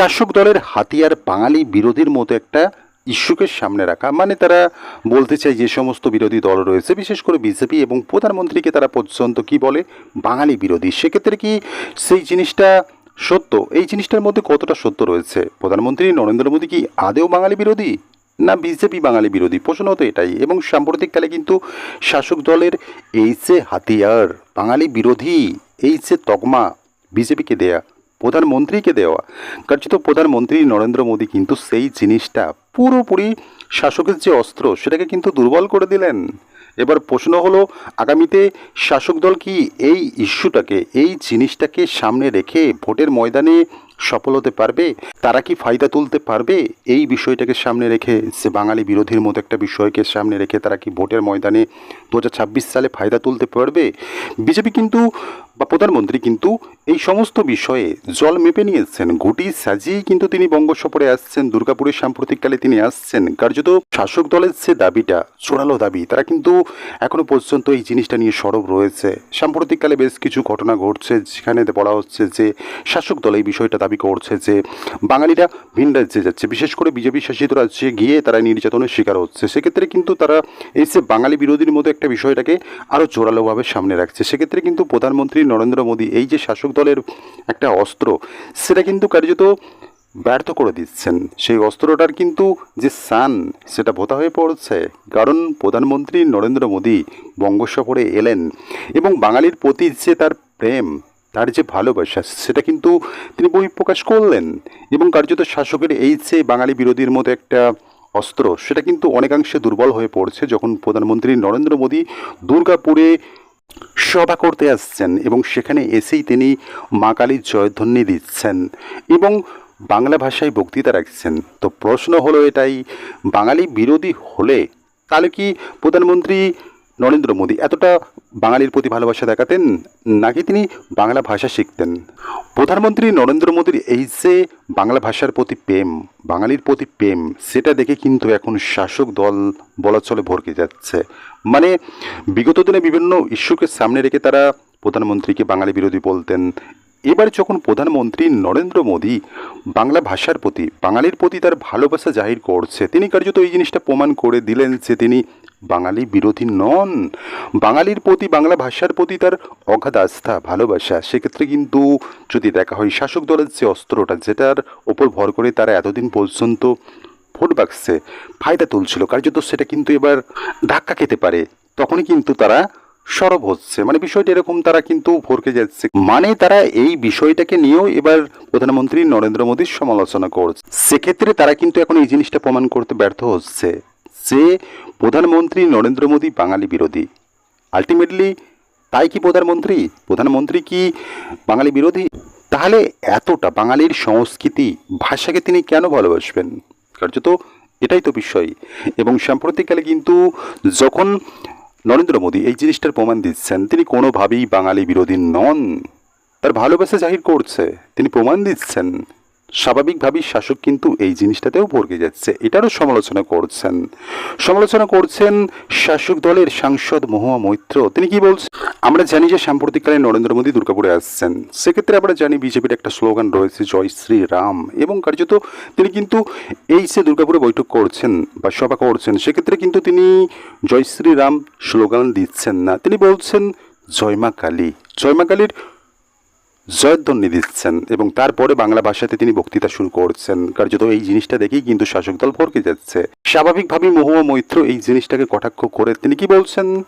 শাসক দলের হাতিয়ার বাঙালি বিরোধীর মতো একটা ইস্যুকে সামনে রাখা। মানে তারা বলতে চায় যে সমস্ত বিরোধী দল রয়েছে, বিশেষ করে বিজেপি এবং প্রধানমন্ত্রীকে তারা পর্যন্ত কি বলে? বাঙালি বিরোধী। সেক্ষেত্রে কি সেই জিনিসটা সত্য? এই জিনিসটার মধ্যে কতটা সত্য রয়েছে? প্রধানমন্ত্রী নরেন্দ্র মোদী কি আদেও বাঙালি বিরোধী না বিজেপি বাঙালি বিরোধী? প্রশ্ন তো এটাই। এবং সাম্প্রতিককালে কিন্তু শাসক দলের এই যে হাতিয়ার, বাঙালি বিরোধী, এই যে তকমা বিজেপিকে দেয়া প্রধানমন্ত্রীকে দেওয়া। কার্যত প্রধানমন্ত্রী নরেন্দ্র মোদী কিন্তু সেই জিনিসটা পুরোপুরি শাসকের যে অস্ত্র, সেটাকে কিন্তু দুর্বল করে দিলেন। এবার প্রশ্ন হলো, আগামীতে শাসক দল কি এই ইস্যুটাকে, এই জিনিসটাকে সামনে রেখে ভোটের ময়দানে সফল হতে পারবে? তারা কি ফায়দা তুলতে পারবে? এই বিষয়টাকে সামনে রেখে, সে বাঙালি বিরোধীর মতো একটা বিষয়কে সামনে রেখে তারা কি ভোটের ময়দানে দু হাজার ছাব্বিশ সালে ফায়দা তুলতে পারবে? বিজেপি কিন্তু বা প্রধানমন্ত্রী কিন্তু এই সমস্ত বিষয়ে জল মেপে নিয়েছেন। গুটি সাজিয়েই কিন্তু তিনি বঙ্গ সফরে আসছেন। দুর্গাপুরের সাম্প্রতিককালে তিনি আসছেন। কার্যত শাসক দলের যে দাবিটা, চোরালো দাবি, তারা কিন্তু এখনও পর্যন্ত এই জিনিসটা নিয়ে সরব রয়েছে। সাম্প্রতিককালে বেশ কিছু ঘটনা ঘটছে, যেখানে বলা হচ্ছে যে শাসক দল এই বিষয়টা দাবি করছে যে বাঙালিরা ভিন রাজ্যে যাচ্ছে। বিশেষ করে বিজেপি শাসিত রাজ্যে গিয়ে তারা নির্যাতনের শিকার হচ্ছে। সেক্ষেত্রে কিন্তু তারা এই যে বাঙালি বিরোধীর মতো একটা বিষয়টাকে আরও জোরালোভাবে সামনে রাখছে। সেক্ষেত্রে কিন্তু প্রধানমন্ত্রী নরেন্দ্র মোদী, এই যে শাসক দলের একটা অস্ত্র, সেটা কিন্তু কার্যত ব্যর্থ করে দিচ্ছেন। সেই অস্ত্রটার কিন্তু যে সান সেটা ভোতা হয়ে পড়ছে। কারণ প্রধানমন্ত্রী নরেন্দ্র মোদী বঙ্গ সফরে এলেন এবং বাঙালির প্রতি যে তার প্রেম, তার যে ভালোবাসা, সেটা কিন্তু তিনি বহিঃপ্রকাশ করলেন এবং কার্যত শাসকের এই যে বাঙালি বিরোধীর মতো একটা অস্ত্র, সেটা কিন্তু অনেকাংশে দুর্বল হয়ে পড়ছে। যখন প্রধানমন্ত্রী নরেন্দ্র মোদী দুর্গাপুরে সভা করতে আসছেন এবং সেখানে এসেই তিনি মা কালীর জয়ধ্বনি দিচ্ছেন এবং বাংলা ভাষায় বক্তৃতা রাখছেন। তো প্রশ্ন হলো এটাই, বাঙালি বিরোধী হলে তাহলে কি প্রধানমন্ত্রী নরেন্দ্র মোদী এতটা বাঙালির প্রতি ভালোবাসা দেখাতেন নাকি তিনি বাংলা ভাষা শিখতেন? প্রধানমন্ত্রী নরেন্দ্র মোদীর এই যে বাংলা ভাষার প্রতি প্রেম, বাঙালির প্রতি প্রেম, সেটা দেখে কিন্তু এখন শাসক দল বলা চলে ভরকে যাচ্ছে। মানে বিগত দিনে বিভিন্ন ইস্যুকে সামনে রেখে তারা প্রধানমন্ত্রীকে বাঙালি বিরোধী বলতেন। এবার যখন প্রধানমন্ত্রী নরেন্দ্র মোদী বাংলা ভাষার প্রতি, বাঙালির প্রতি তার ভালোবাসা জাহির করছে, তিনি কার্যত এই জিনিসটা প্রমাণ করে দিলেন যে তিনি বাঙালি বিরোধী নন। বাঙালির প্রতি, বাংলা ভাষার প্রতি তার অগাধ আস্থা, ভালোবাসা, সেক্ষেত্রে কিন্তু যদি দেখা হয় শাসক দলের যে অস্ত্রটা, যেটার ওপর ভর করে তারা এতদিন পর্যন্ত ভোট বাক্সে ফায়দা তুলছিল। কার্যত সেটা কিন্তু এবার ধাক্কা খেতে পারে। তখনই কিন্তু তারা সরব হচ্ছে। মানে বিষয়টা এরকম, তারা কিন্তু ভরকে যাচ্ছে। মানে তারা এই বিষয়টাকে নিয়েও এবার প্রধানমন্ত্রী নরেন্দ্র মোদীর সমালোচনা করছে। সেক্ষেত্রে তারা কিন্তু এখন এই জিনিসটা প্রমাণ করতে ব্যর্থ হচ্ছে যে প্রধানমন্ত্রী নরেন্দ্র মোদী বাঙালি বিরোধী। আলটিমেটলি তাই কি প্রধানমন্ত্রী? প্রধানমন্ত্রী কি বাঙালি বিরোধী? তাহলে এতটা বাঙালির সংস্কৃতি, ভাষাকে তিনি কেন ভালোবাসবেন? কার্যত এটাই তো বিষয়। এবং সাম্প্রতিককালে কিন্তু যখন নরেন্দ্র মোদী এই জিনিসটার প্রমাণ দিচ্ছেন, তিনি কোনোভাবেই বাঙালি বিরোধী নন। তার ভালোবাসা জাহির করছে। তিনি প্রমাণ দিচ্ছেন স্বাভাবিকভাবেই শাসক কিন্তু এই জিনিসটাতেও ভরকে যাচ্ছে। এটারও সমালোচনা করছেন। সমালোচনা করছেন শাসক দলের সাংসদ মহুয়া মৈত্র। তিনি কি বলছেন? আমরা জানি যে সাম্প্রতিককালে নরেন্দ্র মোদী দুর্গাপুরে আসছেন। সেক্ষেত্রে আমরা জানি বিজেপির একটা স্লোগান রয়েছে, জয় শ্রী রাম। এবং কার্যত তিনি কিন্তু এই যে দুর্গাপুরে বৈঠক করছেন বা সভা করছেন, সেক্ষেত্রে কিন্তু তিনি জয় শ্রী রাম স্লোগান দিচ্ছেন না। তিনি বলছেন জয়মা কালী। জয় মা কালীর জয়ধ্বনি দিচ্ছেন এবং তারপরে বাংলা ভাষাতে তিনি বক্তৃতা শুরু করছেন। কার্যত এই জিনিসটা দেখেই কিন্তু শাসক দল ভরকে যাচ্ছে। স্বাভাবিকভাবেই মহুয়া মৈত্র এই জিনিসটাকে কটাক্ষ করে। তিনি কি বলছেন?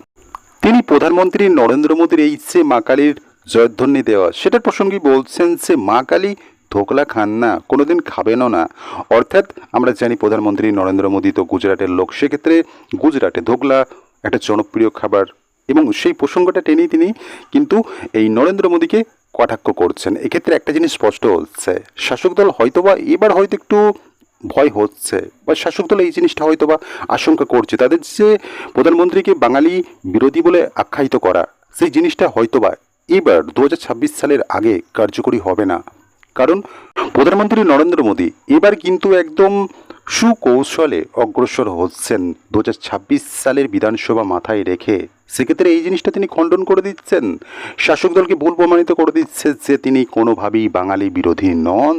তিনি প্রধানমন্ত্রী নরেন্দ্র মোদীর এই যে মা কালীর জয়ধ্বনি দেওয়া, সেটার প্রসঙ্গে বলছেন যে মা কালী ধোকলা খান না, কোনোদিন খাবেনও না। অর্থাৎ আমরা জানি প্রধানমন্ত্রী নরেন্দ্র মোদী তো গুজরাটের লোক। সেক্ষেত্রে গুজরাটে ধোকলা একটা জনপ্রিয় খাবার। এবং সেই প্রসঙ্গটা টেনেই তিনি কিন্তু এই নরেন্দ্র মোদীকে কটাক্ষ করছেন। এক্ষেত্রে একটা জিনিস স্পষ্ট হচ্ছে। শাসক দল হয়তোবা এবার হয়তো একটু ভয় হচ্ছে বা শাসক দল এই জিনিসটা হয়তোবা আশঙ্কা করছে। তাদের যে প্রধানমন্ত্রীকে বাঙালি বিরোধী বলে আখ্যায়িত করা, সেই জিনিসটা হয়তোবা এবার দু হাজার ছাব্বিশ সালের আগে কার্যকরী হবে না। কারণ প্রধানমন্ত্রী নরেন্দ্র মোদী এবার কিন্তু একদম সুকৌশলে অগ্রসর হচ্ছেন। দু হাজার ছাব্বিশ সালের বিধানসভা মাথায় রেখে সেক্ষেত্রে এই জিনিসটা তিনি খণ্ডন করে দিচ্ছেন। শাসক দলকে ভুল প্রমাণিত করে দিচ্ছে যে তিনি কোনোভাবেই বাঙালি বিরোধী নন।